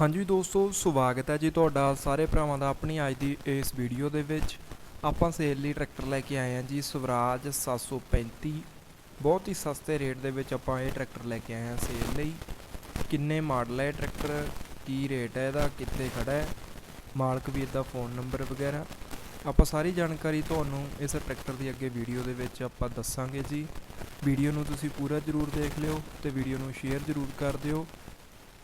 ਹਾਂਜੀ ਦੋਸਤੋ, ਸਵਾਗਤ ਹੈ ਜੀ ਤੁਹਾਡਾ ਸਾਰੇ ਭਰਾਵਾਂ ਦਾ ਆਪਣੀ ਅੱਜ ਦੀ ਇਸ ਵੀਡੀਓ ਦੇ ਵਿੱਚ। ਆਪਾਂ ਸੇਲ ਲਈ ਟਰੈਕਟਰ ਲੈ ਕੇ ਆਏ ਹਾਂ ਜੀ, ਸਵਰਾਜ 735 ਬਹੁਤ ਹੀ ਸਸਤੇ ਰੇਟ ਦੇ ਵਿੱਚ ਆਪਾਂ ਇਹ ਟਰੈਕਟਰ ਲੈ ਕੇ ਆਏ ਹਾਂ ਸੇਲ ਲਈ। ਕਿੰਨੇ ਮਾਡਲ ਹੈ ਇਹ ਟਰੈਕਟਰ? ਕੀ ਰੇਟ ਹੈ ਇਹਦਾ? ਕਿੱਥੇ ਖੜਾ ਹੈ? ਮਾਲਕ ਵੀਰ ਦਾ ਫੋਨ ਨੰਬਰ ਵਗੈਰਾ। ਆਪਾਂ ਸਾਰੀ ਜਾਣਕਾਰੀ ਤੁਹਾਨੂੰ ਇਸ ਟਰੈਕਟਰ ਦੀ ਅੱਗੇ ਵੀਡੀਓ ਦੇ ਵਿੱਚ ਆਪਾਂ ਦੱਸਾਂਗੇ ਜੀ। ਵੀਡੀਓ ਨੂੰ ਤੁਸੀਂ ਪੂਰਾ ਜ਼ਰੂਰ ਦੇਖ ਲਿਓ ਤੇ ਵੀਡੀਓ ਨੂੰ ਸ਼ੇਅਰ ਜ਼ਰੂਰ ਕਰ ਦਿਓ।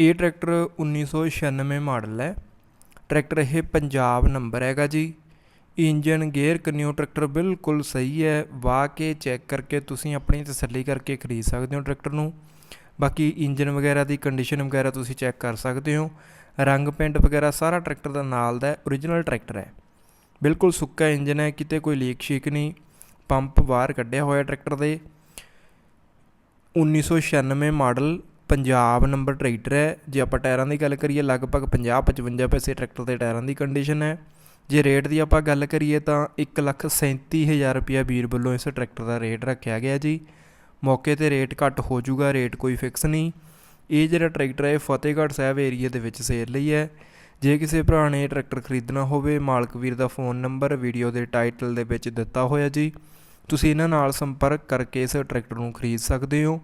ਇਹ ਟਰੈਕਟਰ 1996 ਮਾਡਲ ਹੈ। ਟਰੈਕਟਰ ਇਹ ਪੰਜਾਬ ਨੰਬਰ ਹੈਗਾ ਜੀ। ਇੰਜਨ, ਗੇਅਰ, ਕਨਿਓ ਟਰੈਕਟਰ ਬਿਲਕੁਲ ਸਹੀ ਹੈ। ਵਾਹ ਕੇ ਚੈੱਕ ਕਰਕੇ ਤੁਸੀਂ ਆਪਣੀ ਤਸੱਲੀ ਕਰਕੇ ਖਰੀਦ ਸਕਦੇ ਹੋ ਟਰੈਕਟਰ ਨੂੰ। ਬਾਕੀ ਇੰਜਨ ਵਗੈਰਾ ਦੀ ਕੰਡੀਸ਼ਨ ਵਗੈਰਾ ਤੁਸੀਂ ਚੈੱਕ ਕਰ ਸਕਦੇ ਹੋ। ਰੰਗ ਪੇਂਟ ਵਗੈਰਾ ਸਾਰਾ ਟਰੈਕਟਰ ਦਾ ਨਾਲ ਦਾ ਓਰੀਜਨਲ ਟਰੈਕਟਰ ਹੈ। ਬਿਲਕੁਲ ਸੁੱਕਾ ਇੰਜਨ ਹੈ, ਕਿਤੇ ਕੋਈ ਲੀਕ ਸ਼ੀਕ ਨਹੀਂ। ਪੰਪ ਬਾਹਰ ਕੱਢਿਆ ਹੋਇਆ ਟਰੈਕਟਰ ਦੇ। 1996 ਮਾਡਲ ਪੰਜਾਬ ਨੰਬਰ ਟਰੈਕਟਰ ਹੈ। ਜੇ ਆਪਾਂ ਟਾਇਰਾਂ ਦੀ ਗੱਲ ਕਰੀਏ, ਲਗਭਗ 50-55 ਪੈਸੇ ਟਰੈਕਟਰ ਦੇ ਟਾਇਰਾਂ ਦੀ ਕੰਡੀਸ਼ਨ ਹੈ। ਜੇ ਰੇਟ ਦੀ ਆਪਾਂ ਗੱਲ ਕਰੀਏ ਤਾਂ 137000 ਰੁਪਇਆ ਵੀਰ ਵੱਲੋਂ ਇਸ ਟਰੈਕਟਰ ਦਾ ਰੇਟ ਰੱਖਿਆ ਗਿਆ ਜੀ। ਮੌਕੇ ਤੇ ਰੇਟ ਘੱਟ ਹੋ ਜਾਊਗਾ ਰੇਟ ਕੋਈ ਫਿਕਸ ਨਹੀਂ। ਇਹ ਜਿਹੜਾ ਟਰੈਕਟਰ ਹੈ ਫਤਿਹਗੜ੍ਹ ਸਾਹਿਬ ਏਰੀਆ ਦੇ ਵਿੱਚ ਸੇਲ ਲਈ ਹੈ। ਜੇ ਕਿਸੇ ਭਰਾ ਨੇ ਇਹ ਟਰੈਕਟਰ ਖਰੀਦਣਾ ਹੋਵੇ, ਮਾਲਕ ਵੀਰ ਦਾ ਫੋਨ ਨੰਬਰ ਵੀਡੀਓ ਦੇ ਟਾਈਟਲ ਦੇ ਵਿੱਚ ਦਿੱਤਾ ਹੋਇਆ ਜੀ। ਤੁਸੀਂ ਇਹਨਾਂ ਨਾਲ ਸੰਪਰਕ ਕਰਕੇ ਇਸ ਟਰੈਕਟਰ ਨੂੰ ਖਰੀਦ ਸਕਦੇ ਹੋ।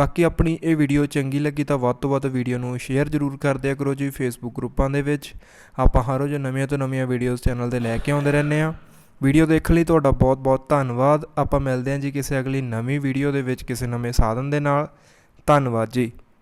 ਬਾਕੀ ਆਪਣੀ ਇਹ ਵੀਡੀਓ ਚੰਗੀ ਲੱਗੀ ਤਾਂ ਵੱਧ ਤੋਂ ਵੱਧ ਵੀਡੀਓ ਨੂੰ ਸ਼ੇਅਰ ਜ਼ਰੂਰ ਕਰ ਦਿਆ ਕਰੋ ਜੀ ਫੇਸਬੁੱਕ ਗਰੁੱਪਾਂ ਦੇ ਵਿੱਚ। ਆਪਾਂ ਹਰ ਰੋਜ਼ ਨਵੀਆਂ ਤੋਂ ਨਵੀਆਂ ਵੀਡੀਓਜ਼ ਚੈਨਲ ਤੇ ਲੈ ਕੇ ਆਉਂਦੇ ਰਹਿੰਦੇ ਆ ਵੀਡੀਓ ਦੇਖਣ ਲਈ ਤੁਹਾਡਾ ਬਹੁਤ ਬਹੁਤ ਧੰਨਵਾਦ। ਆਪਾਂ ਮਿਲਦੇ ਹਾਂ ਜੀ ਕਿਸੇ ਅਗਲੀ ਨਵੀਂ ਵੀਡੀਓ ਦੇ ਵਿੱਚ ਕਿਸੇ ਨਵੇਂ ਸਾਧਨ ਦੇ ਨਾਲ। ਧੰਨਵਾਦ ਜੀ।